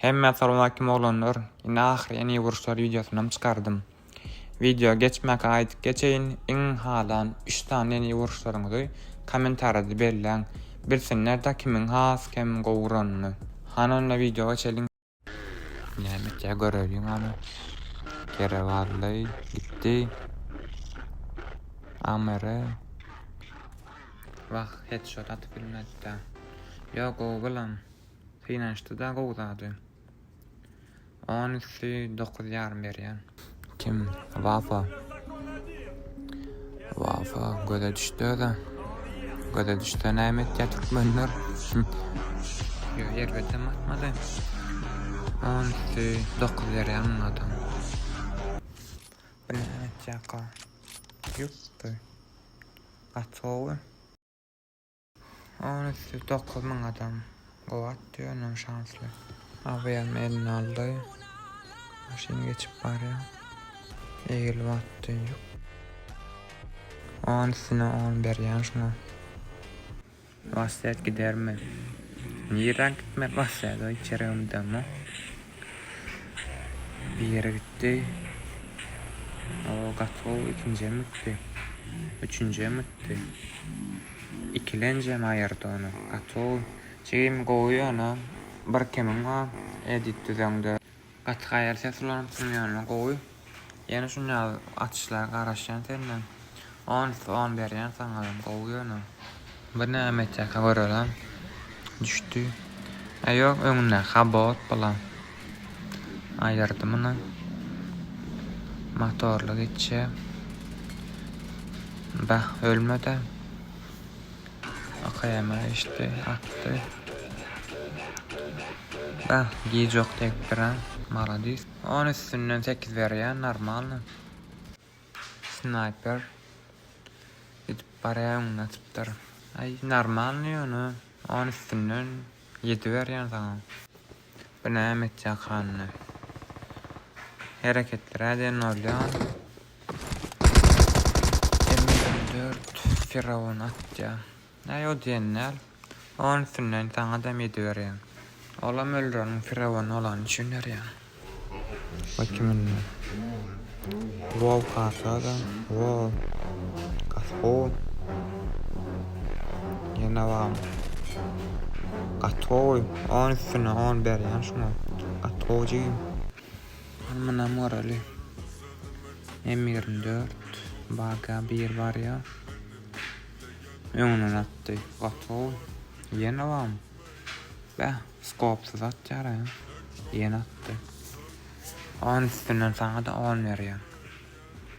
Hemme salamatkim olanlar, ina ahir en iyi vuruşlar videosundan çıkardım. Video geçmek ait geçeyin, in halan 3 tane en iyi vuruşlarınızı komentarda belirlen. Bilsinler da kimin has, kimin gowranını. Hanonla video geçelim. Nämet ya göreliyim ama. Kere vallahi gitti. Amere. Vah, headshot atıp bilmedi. Yok o bilen. Finançtı da gowdadı. 13 9 yarım berýän. Kim? Wafa. Wafa göze düştü da. Göze düştü nämet ya türkmenler. Yo yer bedem atmadı. 13 9 berýän adam. Bu nämet jaka. Yuppu. Atowy. 13 9 min adam. Gowat diýär şansly. Abi ya elini aldı. Maşini geçip var ya. Eğil battı yok. Sene on ber yan şuna. Vasiyet gider mi? Niye gitme vasiyet o içeri umda mı? Bir yere gitti. O gatı ikinciye mi gitti? Üçüncüye mi gitti? İkilenciye mi ayırdı onu? Gatı Çiğim koyuyor onu. Bir kimin ha edit düzende. Gat hayal seslanıp sunuyor koy. Yani şunu atışlar karışan senden. 10 10 berýän saňalym onu. Bir näme çaka görelem. Düştü. Aýok öňüne habot bilen. Aýardım onu. Motorlu geçe. Bah ölmedi. Akayama işte attı. Ah, giy yok tek bir an. Maladis. On üstünden 8 berýän normal. Sniper. Gidip baraya unatıptır. Ay normal onu. On üstünden 7 berýän sana. Bu näme etjäkanny. Hareketler eden olýan. M24 Firavun atja. Ay o diýenler. On üstünden sana da 7 berýän. Olam öldüren firavun olan düşünür ya. Bakayım ne? Wow kasada. Wow. Kasko. Yine var. Katoy. On üstüne on ber yan şuna. Katoycu. Hanımına morali. M24. Baga bir var ya. Önüne attı. Katoy. Yine var mı? Be, skopsuz atjar ya. Yeni attı. On üstünden sana da on veriyor.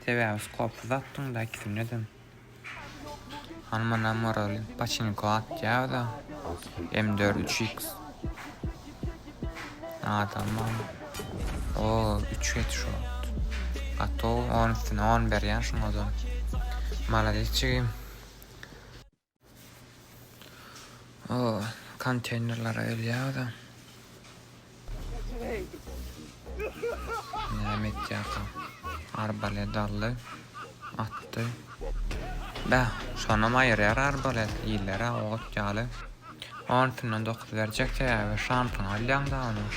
Tebe skopsuz attın da ikisini dedim. Hanımana morali. Paçinko atjar da. M4 3X. Adamım. O 3 headshot. Ato 10 üstüne 10 berýän şuna da. Malades çigim. Konteynerlara ölýär da. Nämet ýaka. Arbalet aldy. Atdy. Bä, şona maýar arbalet ýyllere ot ýaly. On tünden dokuz berjek ýa şampyň alýan da onu.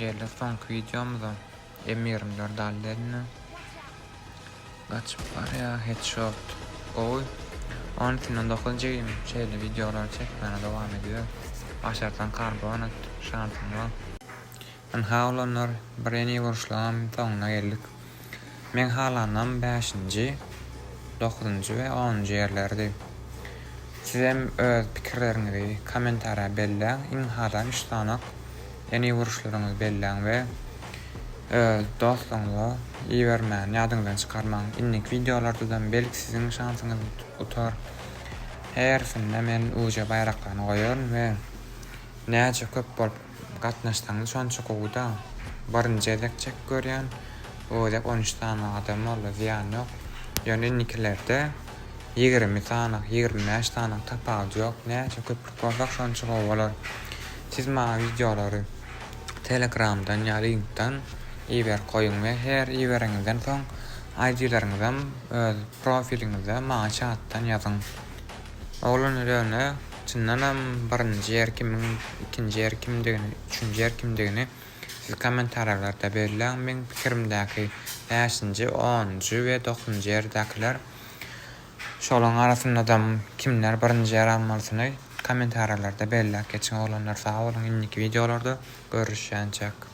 Geldi sonky videomda. M24 daldyny. Gaçyp var ya headshot. Oy. 12.9 jeyim şeýle videolar çekmene dowam ediyor. Başardan karbonat şansım var. Men hawlanlar bireni vuruşlam soňuna geldik. Men halanam 5-nji, 9-njy we 10-njy ýerlerde. Sizem öz pikirleriňizi kommentara belläň, iň halan iştanak ýeni vuruşlaryňyzy belläň we öz dostlaryňyza iýermän, ýadyňyzdan çykarmaň. Innik videolardan belki siziň şansyňyz utar. Her sünne men uja bayraklaryny goýar we näçe köp bolup gatnaşdyň şonça gowda. Barynja edek çek görýän. O dep 13 tane adam bolar, ziyan ýok. Ýöne nikilerde 20 tane, 25 tane tapagy ýok. Näçe köp bolsak şonça gowy bolar. Siz ma videolary Telegramdan ýa linkden iýer koýun we her iýeriňizden soň ID-leriňizden öz profiliňizde maňa chatdan ýazyň. Oğlun öyle Çyndan hem birinji ýer kimiň, ikinji ýer kimdigini, üçünji ýer kimdigini siz kommentariýalarda belläň. Men pikirimdäki 5-nji, 10-njy we 9-njy ýerdekiler şolaň arasyndan kimler birinji ýer almalysyny kommentariýalarda belläp geçiň oglanlar. Sag bolun, indiki videolarda görüşýänçek.